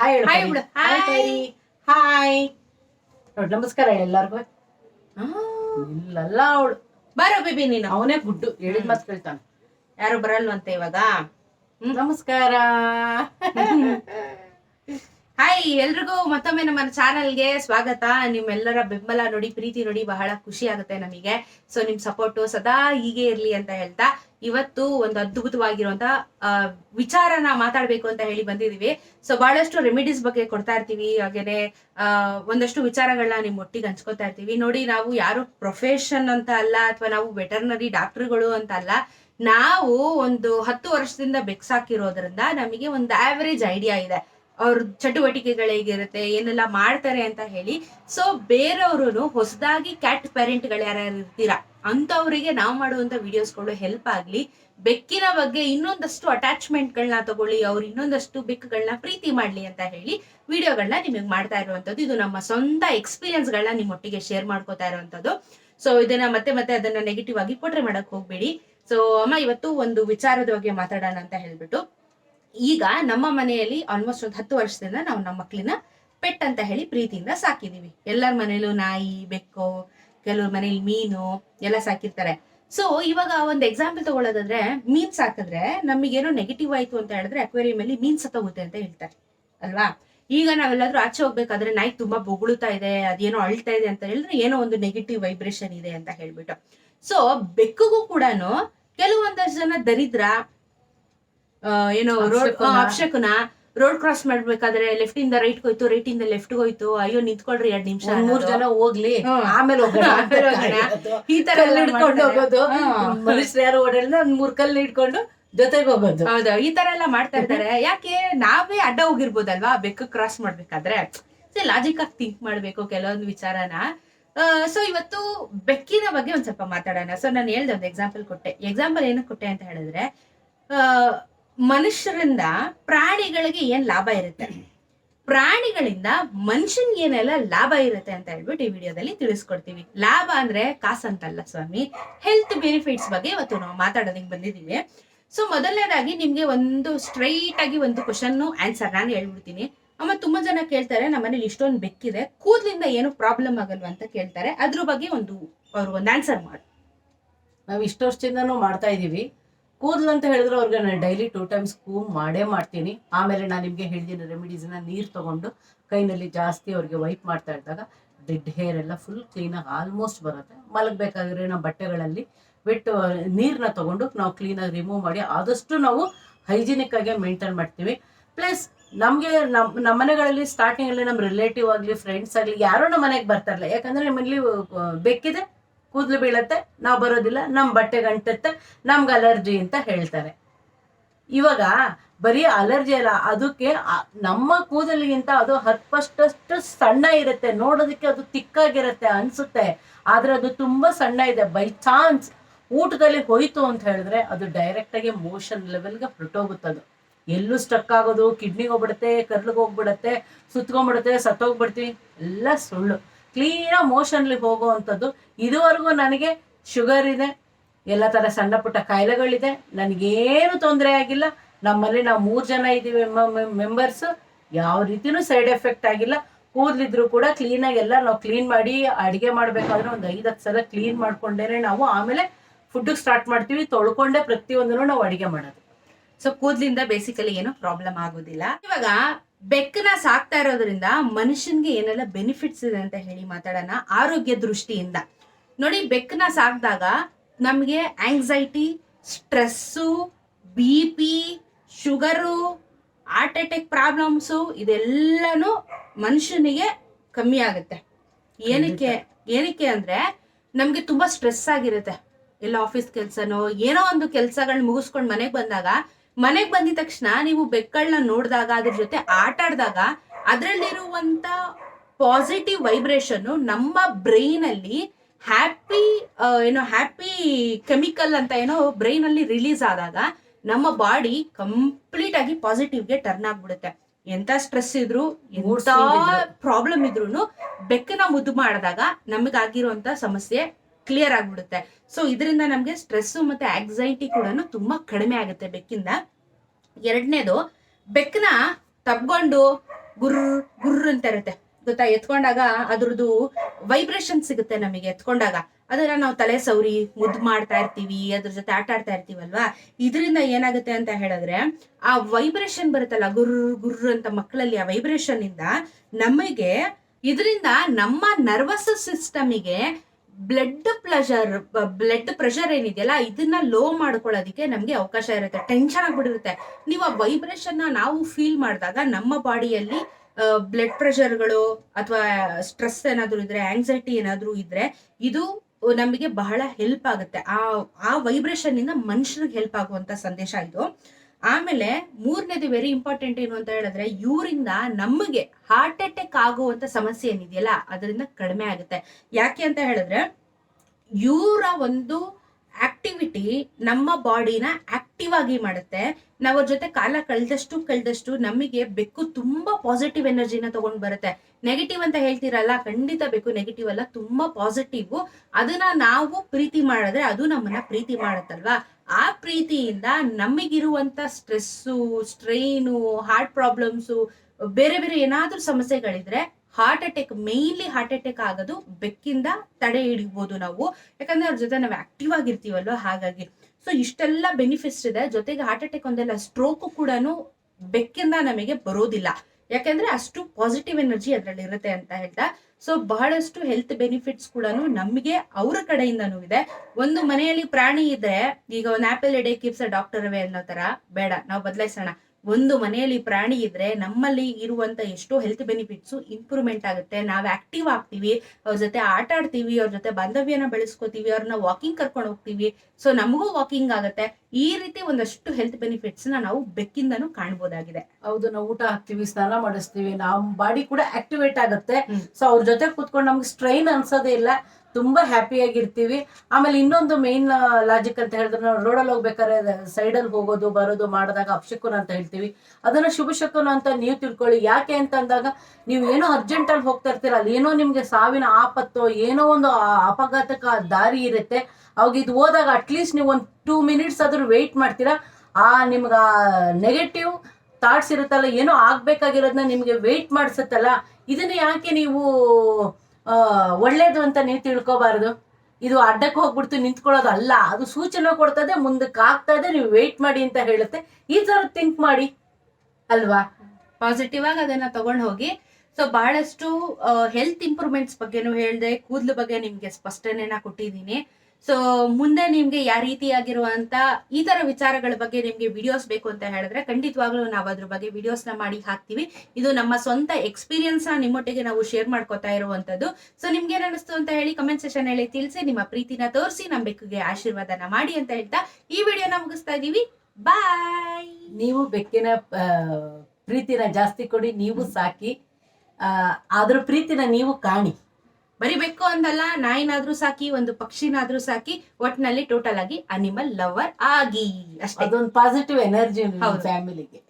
Hi ಹೇಳು hi. Hi ನಮಸ್ಕಾರ ಎಲ್ಲಾರ್ಗು. ಇಲ್ಲಲ್ಲ ಅವಳು. ಬಾರೋ ಬೇಬಿ ನೀನು. ಅವನೇ ಗುಡ್ಡು. ಹೇಳಿದ ಮಾತು ಕೇಳ್ತಾನೆ. ಯಾರು ಬರಲ್ವಂತೆ ಇವಾಗ? ನಮಸ್ಕಾರ. ಎಲ್ರಿಗೂ ಮತ್ತೊಮ್ಮೆ ನಮ್ಮ ಚಾನಲ್ಗೆ ಸ್ವಾಗತ. ನಿಮ್ಮೆಲ್ಲರ ಬೆಂಬಲ ನೋಡಿ, ಪ್ರೀತಿ ನೋಡಿ ಬಹಳ ಖುಷಿ ಆಗುತ್ತೆ ನಮಗೆ. ಸೊ ನಿಮ್ ಸಪೋರ್ಟ್ ಸದಾ ಹೀಗೆ ಇರ್ಲಿ ಅಂತ ಹೇಳ್ತಾ ಇವತ್ತು ಒಂದು ಅದ್ಭುತವಾಗಿರುವಂತ ವಿಚಾರನ ಮಾತಾಡ್ಬೇಕು ಅಂತ ಹೇಳಿ ಬಂದಿದೀವಿ ಸೊ ಬಹಳಷ್ಟು ರೆಮಿಡೀಸ್ ಬಗ್ಗೆ ಕೊಡ್ತಾ ಇರ್ತೀವಿ. ಹಾಗೇನೆ ಒಂದಷ್ಟು ವಿಚಾರಗಳನ್ನ ನಿಮ್ ಒಟ್ಟಿಗೆ ಹಂಚ್ಕೊತಾ ಇರ್ತೀವಿ. ನೋಡಿ, ನಾವು ಯಾರು ಪ್ರೊಫೆಷನ್ ಅಂತ ಅಲ್ಲ, ಅಥವಾ ನಾವು ವೆಟರ್ನರಿ ಡಾಕ್ಟರ್ಗಳು ಅಂತ ಅಲ್ಲ, ನಾವು ಒಂದು ಹತ್ತು ವರ್ಷದಿಂದ ಬೆಕ್ಸಾಕಿರೋದ್ರಿಂದ ನಮಗೆ ಒಂದು ಆವರೇಜ್ ಐಡಿಯಾ ಇದೆ. ಅವ್ರ ಚಟುವಟಿಕೆಗಳು ಹೇಗಿರುತ್ತೆ ಏನೆಲ್ಲ ಮಾಡ್ತಾರೆ ಅಂತ ಹೇಳಿ ಸೊ ಬೇರೆಯವರು ಹೊಸದಾಗಿ ಕ್ಯಾಟ್ ಪೇರೆಂಟ್ಗಳು ಯಾರ್ಯಾರು ಇರ್ತೀರಾ ಅಂತವರಿಗೆ ನಾವು ಮಾಡುವಂತ ವಿಡಿಯೋಸ್ಗಳು ಹೆಲ್ಪ್ ಆಗ್ಲಿ, ಬೆಕ್ಕಿನ ಬಗ್ಗೆ ಇನ್ನೊಂದಷ್ಟು ಅಟ್ಯಾಚ್ಮೆಂಟ್ಗಳನ್ನ ತಗೊಳ್ಳಿ, ಅವ್ರು ಇನ್ನೊಂದಷ್ಟು ಬೆಕ್ಕುಗಳನ್ನ ಪ್ರೀತಿ ಮಾಡ್ಲಿ ಅಂತ ಹೇಳಿ ವಿಡಿಯೋಗಳನ್ನ ನಿಮಗೆ ಮಾಡ್ತಾ ಇರುವಂತದ್ದು ಇದು ನಮ್ಮ ಸ್ವಂತ ಎಕ್ಸ್ಪೀರಿಯನ್ಸ್ಗಳನ್ನ ನಿಮ್ಮೊಟ್ಟಿಗೆ ಶೇರ್ ಮಾಡ್ಕೋತಾ ಇರುವಂತದ್ದು ಸೊ ಇದನ್ನ ಮತ್ತೆ ಮತ್ತೆ ಅದನ್ನ ನೆಗೆಟಿವ್ ಆಗಿ ಕೊಟ್ರೆ ಮಾಡಕ್ ಹೋಗ್ಬೇಡಿ. ಸೊ ಅಮ್ಮ, ಇವತ್ತು ಒಂದು ವಿಚಾರದ ಬಗ್ಗೆ ಮಾತಾಡೋಣ ಅಂತ ಹೇಳ್ಬಿಟ್ಟು. ಈಗ ನಮ್ಮ ಮನೆಯಲ್ಲಿ ಆಲ್ಮೋಸ್ಟ್ ಒಂದು ಹತ್ತು ವರ್ಷದಿಂದ ನಾವು ನಮ್ಮ ಮಕ್ಕಳನ್ನ ಪೆಟ್ ಅಂತ ಹೇಳಿ ಪ್ರೀತಿಯಿಂದ ಸಾಕಿದೀವಿ. ಎಲ್ಲರ ಮನೇಲೂ ನಾಯಿ, ಬೆಕ್ಕು, ಕೆಲವ್ರ ಮನೇಲಿ ಮೀನು ಎಲ್ಲ ಸಾಕಿರ್ತಾರೆ. ಸೊ ಇವಾಗ ಒಂದು ಎಕ್ಸಾಂಪಲ್ ತಗೊಳ್ಳೋದಾದ್ರೆ ಮೀನ್ ಸಾಕಿದ್ರೆ ನಮಗೇನೋ ನೆಗೆಟಿವ್ ಆಯ್ತು ಅಂತ ಹೇಳಿದ್ರೆ ಅಕ್ವೇರಿಯಂ ಅಲ್ಲಿ ಮೀನ್ ಸತ್ತೋಗುತ್ತೆ ಅಂತ ಹೇಳ್ತಾರೆ. ಅಲ್ವಾ? ಈಗ ನಾವೆಲ್ಲಾದ್ರೂ ಆಚೆ ಹೋಗ್ಬೇಕಾದ್ರೆ ನಾಯಿ ತುಂಬಾ ಬೊಗಳುತ್ತಾ ಇದೆ, ಅದೇನೋ ಅಳ್ತಾ ಇದೆ ಅಂತ ಹೇಳಿದ್ರೆ ಏನೋ ಒಂದು ನೆಗೆಟಿವ್ ವೈಬ್ರೇಷನ್ ಇದೆ ಅಂತ ಹೇಳ್ಬಿಟ್ಟು. ಸೊ ಬೆಕ್ಕುಗೂ ಕೂಡ ಕೆಲವೊಂದಷ್ಟು ಜನ ದರಿದ್ರ ಏನೋ ರೋಡ್ ಅಕ್ಷಕನ ರೋಡ್ ಕ್ರಾಸ್ ಮಾಡ್ಬೇಕಾದ್ರೆ ಲೆಫ್ಟ್ ಇಂದ ರೈಟ್ ಹೋಯ್ತು ರೈಟ್ ಇಂದ ಲೆಫ್ಟ್ ಹೋಯ್ತು. ಅಯ್ಯೋ ನಿಂತ್ಕೊಳ್ರಿ ಎರಡ್ ನಿಮಿಷ. ಮೂರ್ ಜನ ಹೋಗ್ಲಿ. ಆಮೇಲೆ ಈ ತರ ಎಲ್ಲ ಹಿಡ್ಕೊಂಡು ಹೋಗೋದು. ಮನುಷ್ಯರು ಯಾರು ಓಡಾಡಿಲ್ಲ ಒಂದ್ ಮೂರ್ ಕಲ್ಲು ಹಿಡ್ಕೊಂಡು ಜೊತೆಗೆ ಹೋಗೋದು. ಹೌದು. ಈ ತರ ಎಲ್ಲ ಮಾಡ್ತಾ ಇದ್ದಾರೆ. ಯಾಕೆ? ನಾವೇ ಅಡ್ಡ ಹೋಗಿರ್ಬೋದಲ್ವಾ? ಬೆಕ್ಕು ಕ್ರಾಸ್ ಮಾಡ್ಬೇಕಾದ್ರೆ. ಲಾಜಿಕ್ ಆಗಿ ಥಿಂಕ್ ಮಾಡ್ಬೇಕು ಕೆಲವೊಂದು ವಿಚಾರನ. ಸೊ ಇವತ್ತು ಬೆಕ್ಕಿನ ಬಗ್ಗೆ ಒಂದ್ ಸ್ವಲ್ಪ ಮಾತಾಡೋಣ. ಸೊ ನಾನು ಹೇಳ್ದೆ ಒಂದು ಎಕ್ಸಾಂಪಲ್ ಕೊಟ್ಟೆ. ಎಕ್ಸಾಂಪಲ್ ಏನಕ್ಕೆ ಕೊಟ್ಟೆ ಅಂತ ಹೇಳಿದ್ರೆ ಆ, ಮನುಷ್ಯರಿಂದ ಪ್ರಾಣಿಗಳಿಗೆ ಏನ್ ಲಾಭ ಇರುತ್ತೆ? ಪ್ರಾಣಿಗಳಿಂದ ಮನುಷ್ಯನ್ ಏನೆಲ್ಲ ಲಾಭ ಇರುತ್ತೆ ಅಂತ ಹೇಳ್ಬಿಟ್ಟು ಈ ವಿಡಿಯೋದಲ್ಲಿ ತಿಳಿಸ್ಕೊಡ್ತೀವಿ. ಲಾಭ ಅಂದ್ರೆ ಕಾಸಂತಲ್ಲ ಸ್ವಾಮಿ. ಹೆಲ್ತ್ ಬೆನಿಫಿಟ್ಸ್ ಬಗ್ಗೆ ಇವತ್ತು ನಾವು ಮಾತಾಡೋದಕ್ಕೆ ಬಂದಿದ್ದೀವಿ. ಸೊ ಮೊದಲನೇದಾಗಿ ನಿಮ್ಗೆ ಒಂದು ಸ್ಟ್ರೈಟ್ ಆಗಿ ಒಂದು ಕ್ವಶನ್ ಆನ್ಸರ್ ನಾನು ಹೇಳ್ಬಿಡ್ತೀನಿ. ಅಮ್ಮ, ತುಂಬಾ ಜನ ಕೇಳ್ತಾರೆ, ನಮ್ಮನೇಲಿ ಇಷ್ಟೊಂದು ಬೆಕ್ಕಿದೆ. ಕೂದಲಿಂದ ಏನು ಪ್ರಾಬ್ಲಮ್ ಆಗಲ್ವಾ ಅಂತ ಕೇಳ್ತಾರೆ. ಅದ್ರ ಬಗ್ಗೆ ಒಂದು, ಅವ್ರು ಒಂದು ಆನ್ಸರ್ ಮಾಡಿ. ನಾವು ಇಷ್ಟು ವರ್ಷದಿಂದನೂ ಮಾಡ್ತಾ ಇದೀವಿ. ಕೂದಲು ಅಂತ ಹೇಳಿದ್ರೆ ಅವ್ರಿಗೆ ನಾನು ಡೈಲಿ ಟೂ ಟೈಮ್ಸ್ ಕೂಮ್ ಮಾಡೇ ಮಾಡ್ತೀನಿ. ಆಮೇಲೆ ನಾನು ನಿಮಗೆ ಹೇಳಿದಿನ ರೆಮಿಡೀಸ್ನ ನೀರು ತಗೊಂಡು ಕೈನಲ್ಲಿ ಜಾಸ್ತಿ ಅವ್ರಿಗೆ ವೈಪ್ ಮಾಡ್ತಾ ಇದ್ದಾಗ ಡೆಡ್ ಹೇರ್ ಎಲ್ಲ ಫುಲ್ ಕ್ಲೀನಾಗಿ ಆಲ್ಮೋಸ್ಟ್ ಬರುತ್ತೆ. ಮಲಗಬೇಕಾದ್ರೆ ನಾವು ಬಟ್ಟೆಗಳಲ್ಲಿ ಬಿಟ್ಟು ನೀರನ್ನ ತಗೊಂಡು ನಾವು ಕ್ಲೀನಾಗಿ ರಿಮೂವ್ ಮಾಡಿ ಆದಷ್ಟು ನಾವು ಹೈಜಿನಿಕ್ ಆಗಿ ಮೇಂಟೈನ್ ಮಾಡ್ತೀವಿ. ಪ್ಲಸ್ ನಮಗೆ ನಮ್ಮ ನಮ್ಮ ಮನೆಗಳಲ್ಲಿ ಸ್ಟಾರ್ಟಿಂಗ್ ಅಲ್ಲಿ ನಮ್ಮ ರಿಲೇಟಿವ್ ಆಗಲಿ ಫ್ರೆಂಡ್ಸ್ ಆಗಲಿ, ಯಾರೋ ನಮ್ಮ ಮನೆಗೆ ಬರ್ತಾರಲ್ಲ, ಯಾಕಂದ್ರೆ ನಮ್ಮಲ್ಲಿ ಬೆಕ್ಕಿದೆ. ಕೂದಲು ಬೀಳತ್ತೆ, ನಾವು ಬರೋದಿಲ್ಲ ನಮ್ಮ ಬಟ್ಟೆಗೆ ಅಂಟತ್ತೆ ನಮ್ಗೆ ಅಲರ್ಜಿ ಅಂತ ಹೇಳ್ತಾರೆ. ಇವಾಗ ಬರೀ ಅಲರ್ಜಿ ಅಲ್ಲ, ಅದಕ್ಕೆ ನಮ್ಮ ಕೂದಲಿಗಿಂತ ಅದು ಹತ್ತಷ್ಟಷ್ಟು ಸಣ್ಣ ಇರುತ್ತೆ, ನೋಡೋದಕ್ಕೆ ಅದು ತಿಕ್ಕಾಗಿರುತ್ತೆ ಅನ್ಸುತ್ತೆ, ಆದ್ರೆ ಅದು ತುಂಬಾ ಸಣ್ಣ ಇದೆ. ಬೈ ಚಾನ್ಸ್ ಊಟದಲ್ಲಿ ಹೋಯ್ತು ಅಂತ ಹೇಳಿದ್ರೆ ಅದು ಡೈರೆಕ್ಟ್ ಆಗಿ ಮೋಷನ್ ಲೆವೆಲ್ಗೆ ಅದು. ಎಲ್ಲೂ ಸ್ಟಕ್ ಆಗೋದು ಕಿಡ್ನಿಗೆ ಹೋಗ್ಬಿಡುತ್ತೆ, ಕರ್ಲಿಗೆ ಹೋಗ್ಬಿಡತ್ತೆ, ಸುತ್ಕೊಂಡ್ಬಿಡುತ್ತೆ ಸತ್ತೋಗ್ಬಿಡ್ತೀವಿ ಎಲ್ಲ ಸುಳ್ಳು. ಕ್ಲೀನಾಗಿ ಮೋಷನ್ಲಿ ಹೋಗುವಂಥದ್ದು. ಇದುವರೆಗೂ ನನಗೆ ಶುಗರ್ ಇದೆ. ಎಲ್ಲ ಥರ ಸಣ್ಣ ಪುಟ್ಟ ಕಾಯಿಲೆಗಳಿದೆ. ನನಗೇನು ತೊಂದರೆ ಆಗಿಲ್ಲ. ನಮ್ಮಲ್ಲಿ ನಾವು ಮೂರು ಜನ ಇದ್ದೀವಿ ಮೆಂಬರ್ಸ್ ಯಾವ ರೀತಿನೂ ಸೈಡ್ ಎಫೆಕ್ಟ್ ಆಗಿಲ್ಲ. ಕೂದಲಿದ್ರು ಕೂಡ ಕ್ಲೀನಾಗಿ ಎಲ್ಲ ನಾವು ಕ್ಲೀನ್ ಮಾಡಿ ಅಡುಗೆ ಮಾಡಬೇಕಾದ್ರೆ ಒಂದು ಐದು ಹತ್ತು ಸಲ ಕ್ಲೀನ್ ಮಾಡ್ಕೊಂಡೇನೆ ನಾವು ಆಮೇಲೆ ಫುಡ್ ಸ್ಟಾರ್ಟ್ ಮಾಡ್ತೀವಿ. ತೊಳ್ಕೊಂಡೆ ಪ್ರತಿಯೊಂದನ್ನು ನಾವು ಅಡುಗೆ ಮಾಡೋದು. ಸೊ ಕೂದ್ಲಿಂದ ಬೇಸಿಕಲಿ ಏನು ಪ್ರಾಬ್ಲಮ್ ಆಗೋದಿಲ್ಲ. ಇವಾಗ ಬೆಕ್ಕನ ಸಾಕ್ತಾ ಇರೋದ್ರಿಂದ ಮನುಷ್ಯನ್ಗೆ ಏನೆಲ್ಲ ಬೆನಿಫಿಟ್ಸ್ ಇದೆ ಅಂತ ಹೇಳಿ ಮಾತಾಡೋಣ ಆರೋಗ್ಯ ದೃಷ್ಟಿಯಿಂದ. ನೋಡಿ ಬೆಕ್ಕನ ಸಾಕಿದಾಗ ನಮಗೆ anxiety stress B P sugar heart attack problems ಇದೆಲ್ಲನೂ ಮನುಷ್ಯನಿಗೆ ಕಮ್ಮಿ ಆಗುತ್ತೆ. ಏನಕ್ಕೆ ಏನಕ್ಕೆ ಅಂದ್ರೆ ನಮಗೆ ತುಂಬಾ ಸ್ಟ್ರೆಸ್ ಆಗಿರುತ್ತೆ. ಎಲ್ಲ ಆಫೀಸ್ ಕೆಲಸನೋ ಏನೋ ಒಂದು ಕೆಲ್ಸಗಳನ್ನ ಮುಗಿಸ್ಕೊಂಡು ಮನೆಗೆ ಬಂದಾಗ ಮನೆಗೆ ಬಂದಿದ ತಕ್ಷಣ ನೀವು ಬೆಕ್ಕಳನ್ನ ನೋಡಿದಾಗ ಅದ್ರ ಜೊತೆ ಆಟ ಆಡಿದಾಗ ಅದರಲ್ಲಿರುವಂತ ಪಾಸಿಟಿವ್ ವೈಬ್ರೇಷನ್ ನಮ್ಮ ಬ್ರೈನ್ ಅಲ್ಲಿ ಹ್ಯಾಪಿ ಏನೋ ಹ್ಯಾಪಿ ಕೆಮಿಕಲ್ ಅಂತ ಏನೋ ಬ್ರೈನ್ ಅಲ್ಲಿ ರಿಲೀಸ್ ಆದಾಗ ನಮ್ಮ ಬಾಡಿ ಕಂಪ್ಲೀಟ್ ಆಗಿ ಪಾಸಿಟಿವ್ಗೆ ಟರ್ನ್ ಆಗ್ಬಿಡುತ್ತೆ. ಎಂತ ಸ್ಟ್ರೆಸ್ ಇದ್ರು ಎಂತ ಪ್ರಾಬ್ಲಮ್ ಇದ್ರು. ಬೆಕ್ಕನ ಮುದ್ದು ಮಾಡಿದಾಗ ನಮಗಾಗಿರುವಂತ ಸಮಸ್ಯೆ ಕ್ಲಿಯರ್ ಆಗ್ಬಿಡುತ್ತೆ. ಸೊ ಇದರಿಂದ ನಮ್ಗೆ ಸ್ಟ್ರೆಸ್ ಮತ್ತೆ ಆಕ್ಸೈಟಿ ಕೂಡ ತುಂಬಾ ಕಡಿಮೆ ಆಗುತ್ತೆ ಬೆಕ್ಕಿಂದ. ಎರಡನೇದು ಬೆಕ್ಕನ ತಬ್ಕೊಂಡು ಗುರ್ ಗುರ್ ಅಂತ ಇರುತ್ತೆ. ಗೊತ್ತಾ? ಎತ್ಕೊಂಡಾಗ ಅದ್ರದ್ದು ವೈಬ್ರೇಷನ್ ಸಿಗುತ್ತೆ ನಮಗೆ ಎತ್ಕೊಂಡಾಗ. ಅದನ್ನ ನಾವು ತಲೆ ಸೌರಿ, ಮುದ್ದು ಮಾಡ್ತಾ ಇರ್ತೀವಿ, ಅದ್ರ ಜೊತೆ ಆಟ ಆಡ್ತಾ ಇರ್ತೀವಲ್ವಾ? ಇದರಿಂದ ಏನಾಗುತ್ತೆ ಅಂತ ಹೇಳಿದ್ರೆ, ಆ ವೈಬ್ರೇಷನ್ ಬರುತ್ತಲ್ಲ ಗುರ್ ಗುರ್ ಅಂತ ಮಕ್ಕಳಲ್ಲಿ ಆ ವೈಬ್ರೇಷನ್ ಇಂದ ನಮಗೆ, ಇದರಿಂದ ನಮ್ಮ ನರ್ವಸ್ ಸಿಸ್ಟಮಿಗೆ ಬ್ಲಡ್ ಪ್ರೆಷರ್ ಬ್ಲಡ್ ಪ್ರೆಷರ್ ಏನಿದೆಯಲ್ಲ, ಇದನ್ನ ಲೋ ಮಾಡ್ಕೊಳ್ಳೋದಕ್ಕೆ ನಮಗೆ ಅವಕಾಶ ಇರುತ್ತೆ ಟೆನ್ಷನ್ ಆಗ್ಬಿಟ್ಟಿರುತ್ತೆ ನೀವು ಆ ವೈಬ್ರೇಷನ್ ನಾವು ಫೀಲ್ ಮಾಡಿದಾಗ ನಮ್ಮ ಬಾಡಿಯಲ್ಲಿ ಬ್ಲಡ್ ಪ್ರೆಷರ್ಗಳು ಅಥವಾ ಸ್ಟ್ರೆಸ್ ಏನಾದರೂ ಇದ್ರೆ ಆಂಗ್ಸೈಟಿ ಏನಾದರೂ ಇದ್ರೆ, ಇದು ನಮಗೆ ಬಹಳ ಹೆಲ್ಪ್ ಆಗುತ್ತೆ. ಆ ಆ ವೈಬ್ರೇಷನ್ ಇಂದ ಮನುಷ್ಯರಿಗೆ ಹೆಲ್ಪ್ ಆಗುವಂತ ಸಂದೇಶ ಇದು. ಆಮೇಲೆ ಮೂರನೇದು ವೆರಿ ಇಂಪಾರ್ಟೆಂಟ್ ಏನು ಅಂತ ಹೇಳಿದ್ರೆ ಇವರಿಂದ ನಮಗೆ ಹಾರ್ಟ್ ಅಟ್ಯಾಕ್ ಆಗುವಂತ ಸಮಸ್ಯೆ ಏನಿದೆಯಲ್ಲ, ಅದರಿಂದ ಕಡಿಮೆ ಆಗುತ್ತೆ. ಯಾಕೆ ಅಂತ ಹೇಳಿದ್ರೆ ಇವರ ಒಂದು ಆಕ್ಟಿವಿಟಿ ನಮ್ಮ ಬಾಡಿನ ಆಕ್ಟಿವ್ ಆಗಿ ಮಾಡುತ್ತೆ. ನಾವು ಜೊತೆ ಕಾಲ ಕಳೆದಷ್ಟು ಕಳೆದಷ್ಟು ನಮಗೆ ಬೆಕ್ಕು ತುಂಬಾ ಪಾಸಿಟಿವ್ ಎನರ್ಜಿನ ತಗೊಂಡ್ ಬರುತ್ತೆ. ನೆಗೆಟಿವ್ ಅಂತ ಹೇಳ್ತೀರಲ್ಲ, ಖಂಡಿತ ಬೆಕ್ಕು ನೆಗೆಟಿವ್ ಅಲ್ಲ, ತುಂಬಾ ಪಾಸಿಟಿವ್ ಅದನ್ನ ನಾವು ಪ್ರೀತಿ ಮಾಡಿದ್ರೆ ಅದು ನಮ್ಮನ್ನ ಪ್ರೀತಿ ಮಾಡುತ್ತಲ್ವಾ? ಆ ಪ್ರೀತಿಯಿಂದ ನಮಗಿರುವಂಥ ಸ್ಟ್ರೆಸ್ಸು, ಸ್ಟ್ರೈನು ಹಾರ್ಟ್ ಪ್ರಾಬ್ಲಮ್ಸು ಬೇರೆ ಬೇರೆ ಏನಾದರೂ ಸಮಸ್ಯೆಗಳಿದ್ರೆ heart attack mainly heart attack ಆಗೋದು ಬೆಕ್ಕಿಂದ ತಡೆ ಹಿಡಿಬೋದು ನಾವು. ಯಾಕಂದ್ರೆ ಅವ್ರ ಜೊತೆ ನಾವು ಆಕ್ಟಿವ್ ಆಗಿರ್ತೀವಲ್ವ, ಹಾಗಾಗಿ. ಸೊ ಇಷ್ಟೆಲ್ಲ ಬೆನಿಫಿಟ್ಸ್ ಇದೆ. ಜೊತೆಗೆ ಹಾರ್ಟ್ ಅಟ್ಯಾಕ್ ಒಂದೆಲ್ಲ ಸ್ಟ್ರೋಕ್ ಕೂಡ ಬೆಕ್ಕಿಂದ ನಮಗೆ ಬರೋದಿಲ್ಲ. ಯಾಕಂದ್ರೆ ಅಷ್ಟು ಪಾಸಿಟಿವ್ ಎನರ್ಜಿ ಅದರಲ್ಲಿ ಇರುತ್ತೆ ಅಂತ ಹೇಳ್ತಾ ಸೊ ಬಹಳಷ್ಟು ಹೆಲ್ತ್ ಬೆನಿಫಿಟ್ಸ್ ಕೂಡ ನಮಗೆ ಅವರ ಕಡೆಯಿಂದನೂ ಇದೆ. ಒಂದು ಮನೆಯಲ್ಲಿ ಪ್ರಾಣಿ ಇದ್ರೆ, ಈಗ ಒಂದು ಆಪಲ್ ಎಡೆ ಕೀಪ್ಸ್ ಡಾಕ್ಟರ್ ಅವೇ ಅನ್ನೋ ತರ ಬೇಡ, ನಾವು ಬದಲಾಯಿಸೋಣ. ಒಂದು ಮನೆಯಲ್ಲಿ ಪ್ರಾಣಿ ಇದ್ರೆ ನಮ್ಮಲ್ಲಿ ಇರುವಂತ ಎಷ್ಟೋ ಹೆಲ್ತ್ ಬೆನಿಫಿಟ್ಸ್ ಇಂಪ್ರೂವ್ಮೆಂಟ್ ಆಗುತ್ತೆ. ನಾವು ಆಕ್ಟಿವ್ ಆಗ್ತೀವಿ ಅವ್ರ ಜೊತೆ ಆಟ ಆಡ್ತೀವಿ ಅವ್ರ ಜೊತೆ ಬಾಂಧವ್ಯನ ಬೆಳೆಸ್ಕೋತೀವಿ ಅವ್ರನ್ನ ವಾಕಿಂಗ್ ಕರ್ಕೊಂಡು ಹೋಗ್ತೀವಿ. ಸೊ ನಮಗೂ ವಾಕಿಂಗ್ ಆಗುತ್ತೆ. ಈ ರೀತಿ ಒಂದಷ್ಟು ಹೆಲ್ತ್ ಬೆನಿಫಿಟ್ಸ್ನ ನಾವು ಬೆಕ್ಕಿಂದನೂ ಕಾಣ್ಬೋದಾಗಿದೆ. ಹೌದು ನಾವು ಊಟ ಹಾಕ್ತಿವಿ ಸ್ನಾನ ಮಾಡಿಸ್ತೀವಿ ನಮ್ಮ ಬಾಡಿ ಕೂಡ ಆಕ್ಟಿವೇಟ್ ಆಗುತ್ತೆ. ಸೊ ಅವ್ರ ಜೊತೆ ಕೂತ್ಕೊಂಡು ನಮ್ಗೆ ಸ್ಟ್ರೈನ್ ಅನ್ಸೋದೇ ಇಲ್ಲ. ತುಂಬಾ ಹ್ಯಾಪಿಯಾಗಿರ್ತೀವಿ ಆಮೇಲೆ ಇನ್ನೊಂದು ಮೇನ್ ಲಾಜಿಕ್ ಅಂತ ಹೇಳಿದ್ರೆ ನಾವು ರೋಡಲ್ಲಿ ಹೋಗ್ಬೇಕಾದ್ರೆ ಸೈಡಲ್ಲಿ ಹೋಗೋದು, ಬರೋದು, ಮಾಡಿದಾಗ ಅಪಶಕುನ ಅಂತ ಹೇಳ್ತೀವಿ. ಅದನ್ನ ಶುಭ ಶಕುನ ಅಂತ ನೀವು ತಿಳ್ಕೊಳ್ಳಿ. ಯಾಕೆ ಅಂತ ಅಂದಾಗ ನೀವು ಏನೋ ಅರ್ಜೆಂಟ್ ಅಲ್ಲಿ ಹೋಗ್ತಾ ಇರ್ತೀರ, ಅಲ್ಲಿ ಏನೋ ನಿಮ್ಗೆ ಸಾವಿನ ಆಪತ್ತೋ, ಏನೋ ಒಂದು ಅಪಘಾತಕ ದಾರಿ ಇರುತ್ತೆ, ಅವಾಗ ಇದು ಹೋದಾಗ ಅಟ್ಲೀಸ್ಟ್ ನೀವು ಒಂದು ಟೂ ಮಿನಿಟ್ಸ್ ಆದ್ರೂ ವೆಯ್ಟ್ ಮಾಡ್ತೀರಾ. ಆ, ನಿಮ್ಗೆ ನೆಗೆಟಿವ್ ಥಾಟ್ಸ್ ಇರುತ್ತಲ್ಲ, ಏನೋ ಆಗ್ಬೇಕಾಗಿರೋದನ್ನ ನಿಮ್ಗೆ ವೆಯ್ಟ್ ಮಾಡಿಸುತ್ತಲ್ಲ. ಇದನ್ನ ಯಾಕೆ ನೀವು ಒಳ್ಳೇದು ಅಂತ ನೀವು ತಿಳ್ಕೋಬಾರ್ದು. ಇದು ಅಡ್ಡಕ್ಕೆ ಹೋಗ್ಬಿಡ್ತು ನಿಂತ್ಕೊಳ್ಳೋದು ಅಲ್ಲ ಅದು ಸೂಚನೆ ಕೊಡ್ತದೆ, ಮುಂದಕ್ಕೆ ಆಗ್ತಾ ಇದೆ, ನೀವು ವೇಟ್ ಮಾಡಿ ಅಂತ ಹೇಳುತ್ತೆ. ಈ ತರ ಥಿಂಕ್ ಮಾಡಿ, ಅಲ್ವಾ? ಪಾಸಿಟಿವ್ ಆಗಿ ಅದನ್ನ ತಗೊಂಡು ಹೋಗಿ. ಸೊ ಬಹಳಷ್ಟು ಹೆಲ್ತ್ ಇಂಪ್ರೂವ್ಮೆಂಟ್ಸ್ ಬಗ್ಗೆನೂ ಹೇಳಿದೆ, ಕೂದಲು ಬಗ್ಗೆ ನಿಮ್ಗೆ ಸ್ಪಷ್ಟನೆನ ಕೊಟ್ಟಿದ್ದೀನಿ. ಸೊ ಮುಂದೆ ನಿಮ್ಗೆ ಯಾವ ರೀತಿಯಾಗಿರುವಂತ ಈ ತರ ವಿಚಾರಗಳ ಬಗ್ಗೆ ನಿಮ್ಗೆ ವಿಡಿಯೋಸ್ ಬೇಕು ಅಂತ ಹೇಳಿದ್ರೆ ಖಂಡಿತವಾಗ್ಲೂ ನಾವು ಅದ್ರ ಬಗ್ಗೆ ವಿಡಿಯೋಸ್ನ ಮಾಡಿ ಹಾಕ್ತಿವಿ. ಇದು ನಮ್ಮ ಸ್ವಂತ ಎಕ್ಸ್ಪೀರಿಯನ್ಸ್ನ ನಿಮ್ಮೊಟ್ಟಿಗೆ ನಾವು ಶೇರ್ ಮಾಡ್ಕೊತಾ ಇರುವಂತದ್ದು. ಸೊ ನಿಮ್ಗೆ ಏನ್ ಅನಿಸ್ತು ಅಂತ ಹೇಳಿ ಕಮೆಂಟ್ ಸೆಷನ್ ಹೇಳಿ ತಿಳಿಸಿ ನಿಮ್ಮ ಪ್ರೀತಿನ ತೋರಿಸಿ ನಮ್ಮ ಬೆಕ್ಕುಗೆ ಆಶೀರ್ವಾದನ ಮಾಡಿ ಅಂತ ಹೇಳ್ತಾ ಈ ವಿಡಿಯೋನ ಮುಗಿಸ್ತಾ ಇದೀವಿ. ಬಾಯ್ ನೀವು ಬೆಕ್ಕಿನ ಪ್ರೀತಿನ ಜಾಸ್ತಿ ಕೊಡಿ ನೀವು ಸಾಕಿ. ಆ, ಅದ್ರ ಪ್ರೀತಿನ ನೀವು ಕಾಣಿ. ಬರೀ ಬೆಕ್ಕು ಅಂದಲ್ಲ ನಾಯಿನಾದ್ರೂ ಸಾಕಿ ಒಂದು ಪಕ್ಷಿನಾದ್ರೂ ಸಾಕಿ ಒಟ್ನಲ್ಲಿ ಟೋಟಲ್ ಆಗಿ ಅನಿಮಲ್ ಲವರ್ ಆಗಿ. ಅಷ್ಟೇ. ಅದೊಂದು ಪಾಸಿಟಿವ್ ಎನರ್ಜಿ. ಫ್ಯಾಮಿಲಿಗೆ